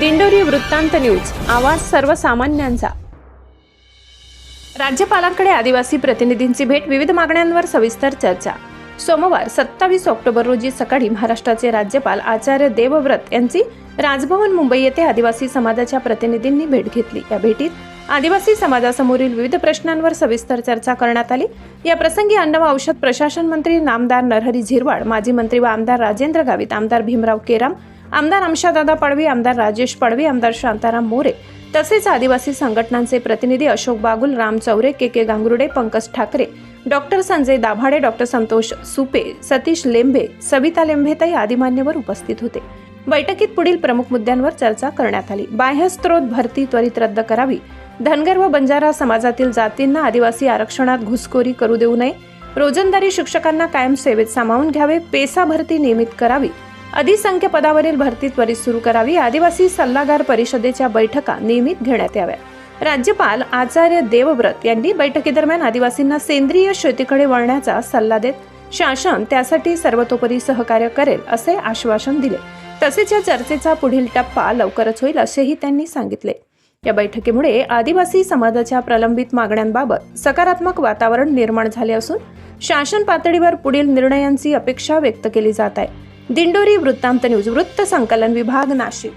दिंडोरी वृत्तांत न्यूज आवाज सर्वसामान्यांचा. राज्यपालांकडे आदिवासी प्रतिनिधींची भेट विविध मागण्यांवर सविस्तर चर्चा. सोमवार सत्तावीस ऑक्टोबर रोजी सकाळी महाराष्ट्राचे राज्यपाल आचार्य देवव्रत यांची राजभवन मुंबई येथे आदिवासी समाजाच्या प्रतिनिधींनी भेट घेतली. या भेटीत आदिवासी समाजासमोरील विविध प्रश्नांवर सविस्तर चर्चा करण्यात आली. या प्रसंगी अन्न व औषध प्रशासन मंत्री नामदार नरहरी झिरवाड माजी मंत्री व आमदार राजेंद्र गावित आमदार भीमराव केराम आमदार आमशादादा पडवी आमदार राजेश पडवी आमदार शांताराम मोरे तसेच आदिवासी संघटनांचे प्रतिनिधी Ashok Bagul Ram Chaure K K Gangurde Pankaj Thackeray doctor Sanjay Dabhade doctor Santosh Supe Satish Lembhe Savita लेंभेताई आदी मान्यवर उपस्थित होते. बैठकीत पुढील प्रमुख मुद्द्यांवर चर्चा करण्यात आली. बाह्यस्त्रोत भरती त्वरित रद्द करावी. धनगर व बंजारा समाजातील जातींना आदिवासी आरक्षणात घुसखोरी करू देऊ नये. रोजंदारी शिक्षकांना कायम सेवेत सामावून घ्यावे. पेसा भरती नियमित करावी. अधिसंख्य पदावरील भरती त्वरित सुरू करावी. आदिवासी सल्लागार परिषदेच्या बैठका नियमित घेण्यात याव्या. राज्यपाल आचार्य देवव्रत यांनी बैठकीदरम्यान आदिवासींना सेंद्रिय शेतीकडे वळण्याचा सल्ला देत शासन त्यासाठी सर्वतोपरी सहकार्य करेल असे आश्वासन दिले. तसेच या चर्चेचा पुढील टप्पा लवकरच होईल असेही त्यांनी सांगितले. या बैठकीमुळे आदिवासी समाजाच्या प्रलंबित मागण्यांबाबत सकारात्मक वातावरण निर्माण झाले असून शासन पातळीवर पुढील निर्णयांची अपेक्षा व्यक्त केली जात आहे. दिंडोरी वृत्तांत न्यूज वृत्त संकलन विभाग नाशिक.